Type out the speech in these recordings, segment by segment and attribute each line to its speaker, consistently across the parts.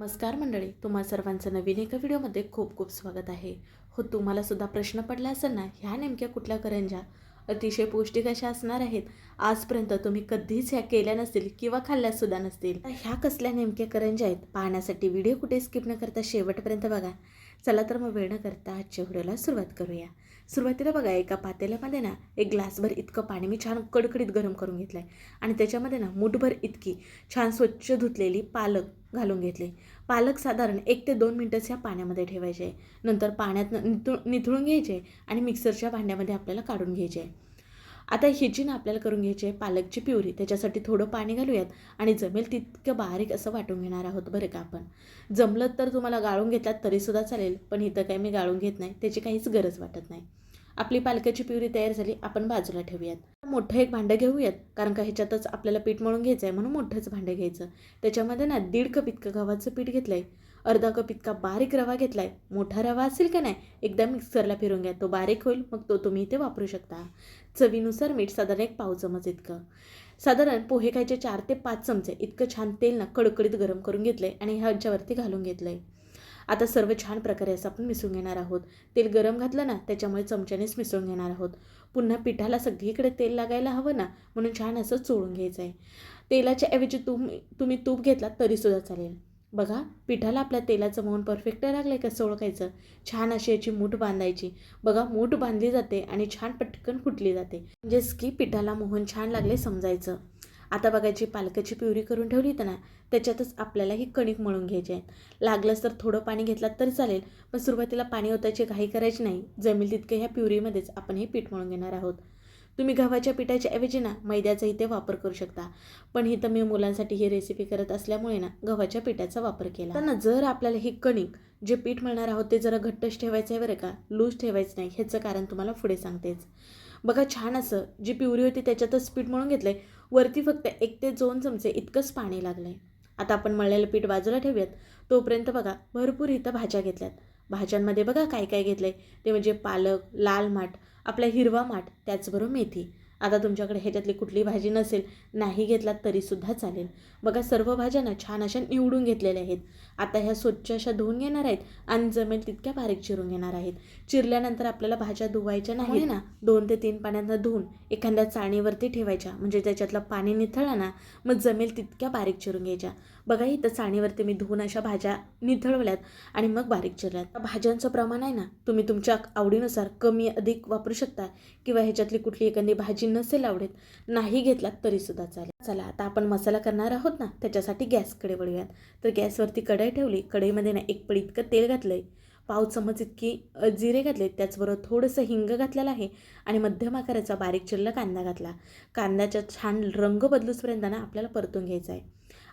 Speaker 1: नमस्कार मंडळी तुम्हा सर्वांचं नवीन एका व्हिडिओमध्ये खूप खूप स्वागत आहे. हो तुम्हाला सुद्धा प्रश्न पडला असेल ना ह्या नेमक्या कुठल्या करंज्या? अतिशय पौष्टिक अशा असणार आहेत. आजपर्यंत तुम्ही कधीच ह्या केल्या नसतील किंवा खाल्ल्या सुद्धा नसतील. तर ह्या कसल्या नेमक्या करंज्या आहेत? पाहण्यासाठी व्हिडिओ कुठे स्किप न करता शेवटपर्यंत बघा. चला तर मग वेळ न करता आजच्या व्हिडिओला सुरुवात करूया. सुरुवातीला बघा एका पातेल्यामध्ये ना एक ग्लासभर इतकं पाणी मी छान कडकडीत गरम करून घेतलं आहे आणि त्याच्यामध्ये ना मुठभर इतकी छान स्वच्छ धुतलेली पालक घालून घेतले. पालक साधारण एक ते दोन मिनटंच ह्या पाण्यामध्ये ठेवायचे. नंतर पाण्यात निथळ निथळून घ्यायचे आणि मिक्सरच्या भांड्यामध्ये आपल्याला काढून घ्यायचे. आता ह्याची ना आपल्याला करून घ्यायची आहे पालकची प्युरी. त्याच्यासाठी थोडं पाणी घालूयात आणि जमेल तितकं बारीक असं वाटून घेणार आहोत बरं का आपण. जमलं तर तुम्हाला गाळून घेतलात तरीसुद्धा चालेल पण इथं काही मी गाळून घेत नाही त्याची काहीच गरज वाटत नाही. आपली पालकाची प्युरी तयार झाली आपण बाजूला ठेवूयात. मोठं एक भांडं घेऊयात कारण का ह्याच्यातच आपल्याला पीठ मळून घ्यायचं आहे म्हणून मोठंच भांडं घ्यायचं. त्याच्यामध्ये ना दीड कप इतकं गव्हाचं पीठ घेतलं आहे अर्धा कप इतका बारीक रवा घेतला आहे मोठा रवा असेल का नाही एकदा मिक्सरला फिरून घ्या. तो बारीक होईल मग तो तुम्ही इथे वापरू शकता. चवीनुसार मीठ साधारण एक पाव चमच इतकं. साधारण पोहे खायचे चार ते पाच चमचे. इतकं छान तेल ना कडकडीत गरम करून घेतलं आहे आणि ह्याच्यावरती घालून घेतलं आहे आता सर्व छान प्रकारे असं आपण मिसळून घेणार आहोत. तेल गरम घातलं ना त्याच्यामुळे चमच्यानेच मिसळून घेणार आहोत. पुन्हा पिठाला सगळीकडे तेल लागायला हवं ना म्हणून छान असं चोळून घ्यायचं आहे. तेलाच्या ऐवजी तुम्ही तुम्ही तूप घेतलात तरीसुद्धा चालेल. बघा पिठाला आपल्या तेलाचं मोहन परफेक्ट लागलं आहे कसं ओळखायचं छान अशी याची मूठ बांधायची. बघा मूठ बांधली जाते आणि छान पटकन फुटली जाते. म्हणजेच की पिठाला मोहन छान लागले समजायचं. आता बघायची पालकाची प्युरी करून ठेवली तर ना त्याच्यातच आपल्याला ही कणिक मळून घ्यायची आहे लागलंच तर थोडं पाणी घेतलात तरी चालेल पण सुरुवातीला पाणी ओतायची घाई करायची नाही. जमेल तितकं ह्या प्युरीमध्येच आपण हे पीठ मळून घेणार आहोत. तुम्ही गव्हाच्या पिठाच्या ऐवजी ना मैद्याचा इथे वापर करू शकता. पण इथं मी मुलांसाठी ही रेसिपी करत असल्यामुळे ना गव्हाच्या पिठाचा वापर केला. तर ना जर आपल्याला ही कणिक जे पीठ मळणार आहोत ते जरा घट्टच ठेवायचं आहे बरं का? लूज ठेवायचं नाही ह्याचं कारण तुम्हाला पुढे सांगतेच. बघा छान असं जी पिवरी होती त्याच्यातच पीठ म्हणून घेतलं आहे वरती फक्त एक ते दोन चमचे इतकंच पाणी लागलं आहे आता आपण मळलेलं पीठ बाजूला ठेवूयात. तोपर्यंत बघा भरपूर इथं भाज्या घेतल्यात. भाज्यांमध्ये बघा काय काय घेतलं आहे ते म्हणजे पालक लाल माठ आपला हिरवा माठ त्याचबरोबर मेथी. आता तुमच्याकडे ह्याच्यातली कुठली भाजी नसेल नाही घेतलात तरीसुद्धा चालेल. बघा सर्व भाज्या ना छान अशा निवडून घेतलेल्या आहेत. आता ह्या स्वच्छ अशा धुवून घेणार आहेत आणि जमेल तितक्या बारीक चिरून घेणार आहेत. चिरल्यानंतर आपल्याला भाज्या धुवायच्या नाही ना दोन ते तीन पाण्यानं धुवून एखाद्या चाळणीवरती ठेवायच्या. म्हणजे त्याच्यातलं पाणी निथळलं ना मग जमेल तितक्या बारीक चिरून घ्यायच्या. बघा इथं चाळणीवरती मी धुवून अशा भाज्या निथळवल्यात आणि मग बारीक चिरल्यात. भाज्यांचं प्रमाण आहे ना तुम्ही तुमच्या आवडीनुसार कमी अधिक वापरू शकता किंवा ह्याच्यातली कुठली एखादी भाजी नसेल आवडत नाही घेतलात तरीसुद्धा चालेल. चला आता आपण मसाला करणार आहोत ना त्याच्यासाठी गॅसकडे वळूयात. तर गॅसवरती कढई ठेवली. कढईमध्ये ना एक पडी इतकं तेल घातलं आहे पाव चमच इतकी जिरे घातले त्याचबरोबर थोडंसं हिंग घातलेलं आहे आणि मध्यम आकाराचा बारीक चिरला कांदा घातला. कांद्याचा छान रंग बदलूसपर्यंत ना आपल्याला परतून घ्यायचा आहे.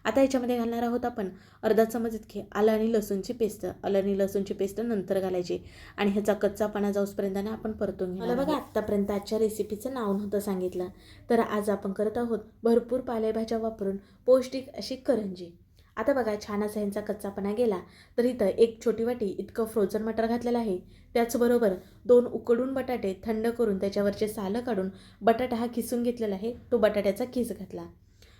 Speaker 1: आता याच्यामध्ये घालणार आहोत आपण अर्धा चमच इतकी आलं आणि लसूणची पेस्ट. आलं आणि लसूणची पेस्ट नंतर घालायची. आणि ह्याचा कच्चापणा जाऊसपर्यंत ना आपण परतून घ्या मला बघा आत्तापर्यंत आजच्या रेसिपीचं नाव नव्हतं सांगितलं. तर आज आपण करत आहोत भरपूर पालेभाज्या वापरून पौष्टिक अशी करंजी. आता बघा छान असा ह्यांचा कच्चापणा गेला तर इथं एक छोटी वाटी इतकं फ्रोझन मटर घातलेलं आहे. त्याचबरोबर दोन उकडून बटाटे थंड करून त्याच्यावरचे सालं काढून बटाटा हा किसून घेतलेला आहे. तो बटाट्याचा किस घातला.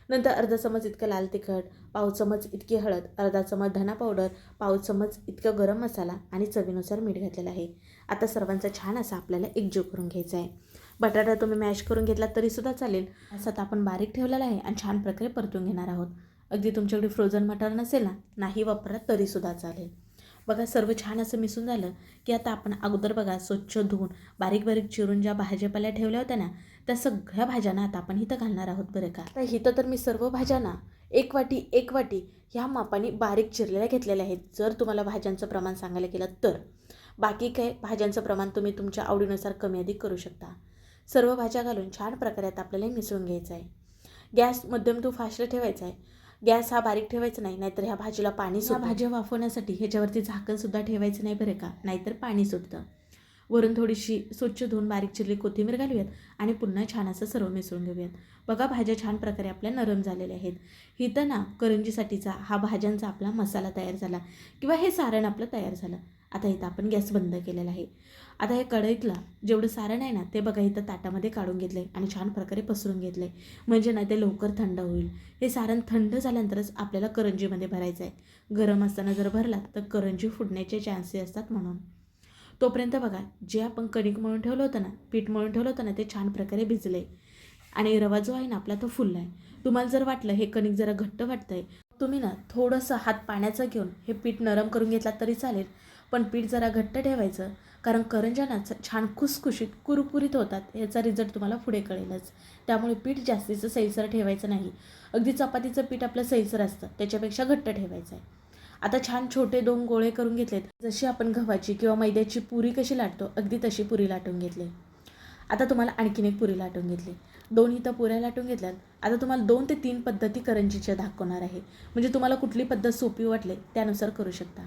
Speaker 1: नंतर अर्धा चमच इतकं लाल तिखट पाव चमच इतकी हळद अर्धा चमच धना पावडर पाव चमच इतकं गरम मसाला आणि चवीनुसार मीठ घातलेलं आहे. आता सर्वांचा छान असा आपल्याला एकजीव करून घ्यायचा आहे. बटाटा तुम्ही मॅश करून घेतला तरीसुद्धा चालेल. असं आता आपण बारीक ठेवलेला आहे आणि छान प्रकारे परतून घेणार आहोत. अगदी तुमच्याकडे फ्रोझन मटार नसेल ना नाही वापरत तरीसुद्धा चालेल. बघा सर्व छान असं मिसून झालं की आता आपण अगोदर बघा स्वच्छ धुवून बारीक बारीक चिरून ज्या भाजीपाल्या ठेवल्या होत्या ना त्या सगळ्या भाज्यांना आता आपण इथं घालणार आहोत बरं का? तर इथं तर मी सर्व भाज्यांना एक वाटी एक वाटी ह्या मापाने बारीक चिरलेल्या घेतलेल्या आहेत जर तुम्हाला भाज्यांचं प्रमाण सांगायला गेलं तर. बाकी काय भाज्यांचं प्रमाण तुम्ही तुमच्या आवडीनुसार कमी अधिक करू शकता. सर्व भाज्या घालून छान प्रकारे आता आपल्याला मिसळून घ्यायचं आहे. गॅस मध्यम तो फास्ट ठेवायचा आहे. गॅस हा बारीक ठेवायचा नाही नाहीतर ह्या भाजीला पाणी सुद्धा भाज्या वाफवण्यासाठी ह्याच्यावरती झाकणसुद्धा ठेवायचं नाही बरं का? नाहीतर पाणी सुटतं. वरून थोडीशी स्वच्छ धुवून बारीक चिरली कोथिंबीर घालूयात आणि पुन्हा छान असं सर्व मिसळून घेऊयात. बघा भाज्या छान प्रकारे आपल्या नरम झालेल्या आहेत. इथं ना करंजीसाठीचा हा भाज्यांचा आपला मसाला तयार झाला किंवा हे सारण आपलं तयार झालं. आता इथं आपण गॅस बंद केलेला आहे. आता हे कढईतला जेवढं सारण आहे ना ते बघा इथं ताटामध्ये काढून घेतलं आहे आणि छान प्रकारे पसरून घेतलं आहे म्हणजे ना ते लवकर थंड होईल. हे सारण थंड झाल्यानंतरच आपल्याला करंजीमध्ये भरायचं आहे गरम असताना जर भरला तर करंजी फुटण्याचे चान्सेस असतात म्हणून. तोपर्यंत बघा जे आपण कणिक म्हणून ठेवलं होतं ना पीठ म्हणून ठेवलं होतं ना ते छान प्रकारे भिजले आणि रवा जो आहे ना आपला तो फुलला आहे तुम्हाला जर वाटलं हे कणिक जरा घट्ट वाटतं आहे तुम्ही ना थोडंसं हात पाण्याचं घेऊन हे पीठ नरम करून घेतलात तरी चालेल पण पीठ जरा घट्ट ठेवायचं कारण करंज्या ना छान खुसखुशीत कुरकुरीत होतात याचा रिझल्ट तुम्हाला पुढे कळेलच. त्यामुळे पीठ जास्तीचं सैलसर ठेवायचं नाही. अगदी चपातीचं पीठ आपलं सैलसर असतं त्याच्यापेक्षा घट्ट ठेवायचं आहे आता छान छोटे दोन गोळे करून घेतलेत. जशी आपण गव्हाची किंवा मैद्याची पुरी कशी लाटतो अगदी तशी पुरी लाटून घेतली. आता तुम्हाला आणखीन एक पुरी लाटून घेतली. दोन इथं पुऱ्या लाटून घेतल्यात. आता तुम्हाला दोन ते तीन पद्धती करंजीच्या दाखवणार आहे. म्हणजे तुम्हाला कुठली पद्धत सोपी वाटले त्यानुसार करू शकता.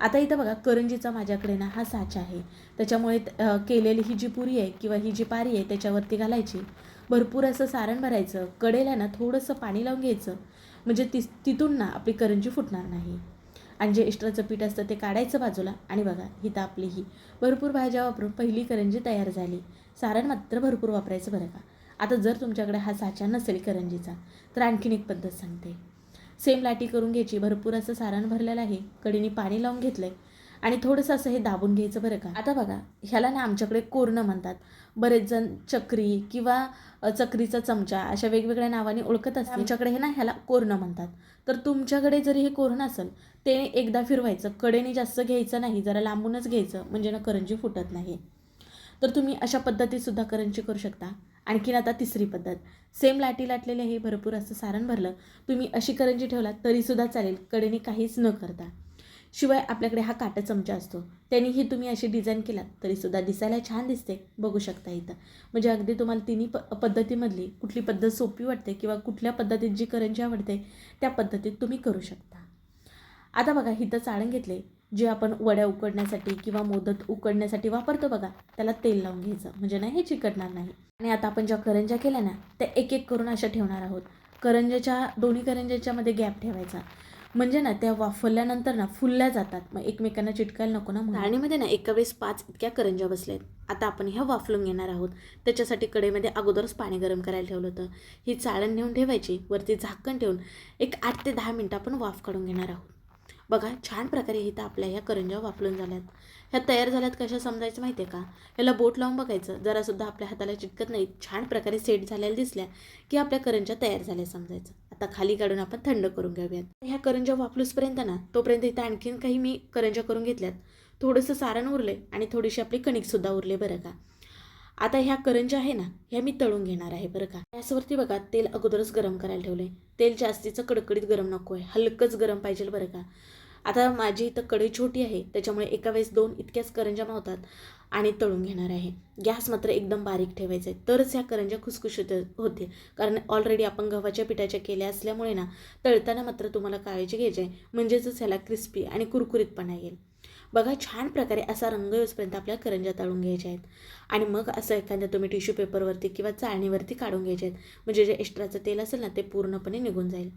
Speaker 1: आता इथं बघा करंजीचा माझ्याकडे ना हा साचा आहे. त्याच्यामुळे केलेली ही जी पुरी आहे किंवा ही जी पारी आहे त्याच्यावरती घालायची. भरपूर असं सारण भरायचं. कडेला ना थोडंसं पाणी लावून घ्यायचं. म्हणजे ति तिथून ना आपली करंजी फुटणार नाही. आणि जे एक्स्ट्राचं पीठ असतं ते काढायचं बाजूला. आणि बघा हिथं आपली ही. भरपूर भाज्या वापरून पहिली करंजी तयार झाली. सारण मात्र भरपूर वापरायचं बरं का? आता जर तुमच्याकडे हा साचा नसेल करंजीचा तर आणखीन एक पद्धत सांगते. सेम लाटी करून घ्यायची. भरपूर असं सारण भरलेलं आहे. कडीने पाणी लावून घेतलं आहे आणि थोडंसं असं हे दाबून घ्यायचं बरं का. आता बघा ह्याला ना आमच्याकडे कोरणं म्हणतात. बरेच जण चक्री किंवा चक्रीचा चमचा अशा वेगवेगळ्या नावाने ओळखत असतात आमच्याकडे हे ना ह्याला कोरणं म्हणतात. तर तुमच्याकडे जरी हे कोरणं असेल ते एकदा फिरवायचं. कडेने जास्त घ्यायचं नाही जरा लांबूनच घ्यायचं म्हणजे ना करंजी फुटत नाही. तर तुम्ही अशा पद्धतीसुद्धा करंजी करू शकता. आणखीन आता तिसरी पद्धत. सेम लाटी लाटलेले हे भरपूर असं सारण भरलं. तुम्ही अशी करंजी ठेवलात तरीसुद्धा चालेल. कडेने काहीच न करता. शिवाय आपल्याकडे हा काटा चमचा असतो. त्यांनीही तुम्ही अशी डिझाईन केलात तरीसुद्धा दिसायला छान दिसते. बघू शकता इथं. म्हणजे अगदी तुम्हाला तिन्ही प पद्धतीमधली कुठली पद्धत सोपी वाटते किंवा कुठल्या पद्धतीत जी करंजी आवडते त्या पद्धतीत तुम्ही करू शकता. आता बघा इथं चाळण घेतले. जे आपण वड्या उकडण्यासाठी किंवा मोदक उकडण्यासाठी वापरतो बघा त्याला तेल लावून घ्यायचं. म्हणजे ना हे चिकटणार नाही. आणि आता आपण ज्या करंज्या केल्या ना त्या एक एक करून अशा ठेवणार आहोत. करंज्याच्या दोन्ही करंज्याच्यामध्ये गॅप ठेवायचा. म्हणजे ना त्या वाफरल्यानंतर ना फुलल्या जातात. मग एकमेकांना चिटकायला नको ना चाळणीमध्ये ना एका वेळेस पाच इतक्या करंज्या आहेत आता आपण ह्या वाफलून घेणार आहोत. त्याच्यासाठी कडेमध्ये अगोदरच पाणी गरम करायला ठेवलं होतं. ही चाळण नेऊन ठेवायची वरती झाकण ठेवून एक आठ ते दहा मिनटं आपण वाफ काढून घेणार आहोत. बघा छान प्रकारे इथं आपल्या ह्या करंज्या वापरून झाल्यात. ह्या तयार झाल्यात कशा समजायचं माहिती आहे का? ह्याला बोट लावून बघायचं. जरासुद्धा आपल्या हाताला चिटकत नाही छान प्रकारे सेट झालेल्या दिसल्या की आपल्या करंज्या तयार झाल्या समजायचं. आता खाली काढून आपण थंड करून घेऊयात ह्या करंज्या वापरूसपर्यंत ना तोपर्यंत इथं आणखीन काही मी करंज्या करून घेतल्यात. थोडंसं सारण उरले आणि थोडीशी आपली कणिकसुद्धा उरले बरं का. आता ह्या करंज्या आहे ना ह्या मी तळून घेणार आहे बरं का. गॅसवरती बघा तेल अगोदरच गरम करायला ठेवलंय. तेल जास्तीचं कडकडीत गरम नको आहे हलकंच गरम पाहिजे बरं का. आता माझी इथं कढई छोटी आहे त्याच्यामुळे एका वेळेस दोन इतक्याच करंजा मावतात आणि तळून घेणार आहे. गॅस मात्र एकदम बारीक ठेवायचा आहे. तरच ह्या करंज्या खुसखुशीत होते कारण ऑलरेडी आपण गव्हाच्या पिठाच्या केल्या असल्यामुळे ना तळताना मात्र तुम्हाला काळजी घ्यायची आहे. म्हणजेच ह्याला क्रिस्पी आणि कुरकुरीतपणा येईल. बघा छान प्रकारे असा रंग येऊसपर्यंत आपल्या करंज्या तळून घ्यायच्या आहेत. आणि मग असं एखाद्या तुम्ही टिश्यू पेपरवरती किंवा चाळणीवरती काढून घ्यायचे आहेत. म्हणजे जे एक्स्ट्राचं तेल असेल ना ते पूर्णपणे निघून जाईल.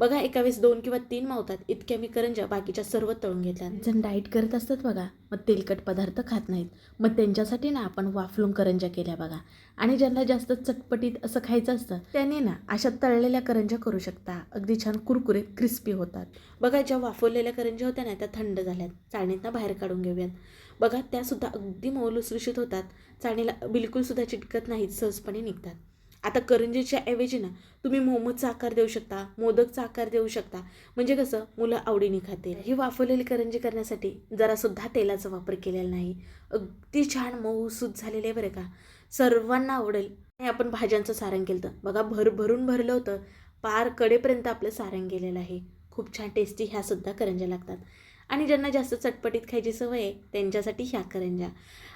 Speaker 1: बघा एका वेळेस दोन किंवा तीन मावतात. इतक्या मी करंज्या बाकीच्या सर्व तळून घेतल्या. जण डाईट करत असतात बघा. मग तेलकट पदार्थ खात नाहीत. मग त्यांच्यासाठी ना आपण वाफलून करंज्या केल्या बघा. आणि ज्यांना जास्त चटपटीत असं खायचं असतं त्याने ना अशा तळलेल्या करंज्या करू शकता. अगदी छान कुरकुरीत क्रिस्पी होतात. बघा ज्या वाफवलेल्या करंज्या होत्या ना त्या थंड झाल्यात. चाळणीतनं बाहेर काढून घेऊयात. बघा त्यासुद्धा अगदी मौलुसृषित होतात. चाळणीला बिलकुलसुद्धा चिटकत नाहीत. सहजपणे निघतात. आता करंजीच्या ऐवजी ना तुम्ही मोमोजचा आकार देऊ शकता मोदकचा आकार देऊ शकता. म्हणजे कसं मुलं आवडीने खातील. ही वाफवलेली करंजी करण्यासाठी जरासुद्धा तेलाचा वापर केलेला नाही. अगदी छान मऊसूत झालेले आहे बरं का. सर्वांना आवडेल. आणि आपण भाज्यांचं सारण केलं होतं. बघा भरभरून भरलं होतं. पार कडेपर्यंत आपलं सारण गेलेलं आहे. खूप छान टेस्टी ह्यासुद्धा करंज्या लागतात. आणि ज्यांना जास्त चटपटीत खायची सवय आहे त्यांच्यासाठी ह्या करंज्या.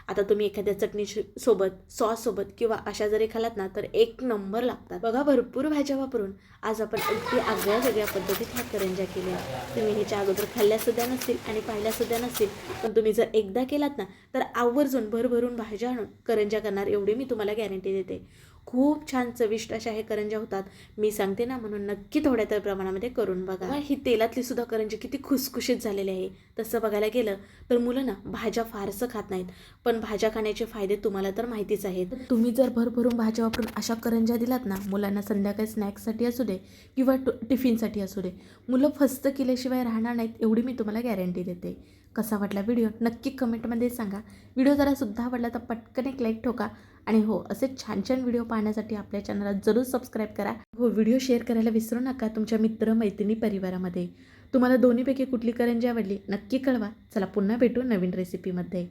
Speaker 1: आता तुम्ही एखाद्या चटणी सोबत सॉससोबत किंवा अशा जरी खालात ना तर एक नंबर लागतात. बघा भरपूर भाज्या वापरून आज आपण अगदी आगळ्या वेगळ्या पद्धतीत ह्या करंज्या केल्या. तुम्ही ह्याच्या अगोदर खाल्ल्यासुद्धा नसतील आणि पाहिल्यासुद्धा नसतील. पण तुम्ही जर एकदा केलात ना तर आवर्जून भरभरून भाज्या आणून करंज्या करणार एवढी मी तुम्हाला गॅरंटी देते. खूप छान चविष्ट अशा हे करंज्या होतात. मी सांगते ना म्हणून नक्की थोड्या तर प्रमाणामध्ये करून बघा. ही तेलातली सुद्धा करंजी किती खुसखुशीत झालेली आहे. तसं बघायला गेलं तर मुलं ना भाज्या फारसं खात नाहीत. पण भाज्या खाण्याचे फायदे तुम्हाला तर माहितीच आहेत. तुम्ही जर भरभरून भाज्या वापरून अशा करंज्या दिलात ना मुलांना संध्याकाळी स्नॅक्ससाठी असू दे किंवा टिफिनसाठी असू दे मुलं फस्त केल्याशिवाय राहणार नाहीत एवढी मी तुम्हाला गॅरंटी देते. कसा वाटला व्हिडिओ नक्की कमेंटमध्ये सांगा. व्हिडिओ जरा सुद्धा आवडला तर पटकन एक लाईक ठोका. आणि हो असे छान छान व्हिडिओ पाहण्यासाठी आपल्या चॅनलला जरूर सबस्क्राईब करा. हो व्हिडिओ शेअर करायला विसरू नका तुमच्या मित्र मैत्रिणी परिवारामध्ये. तुम्हाला दोन्हीपैकी कुठली करंजी आवडली नक्की कळवा. चला पुन्हा भेटू नवीन रेसिपीमध्ये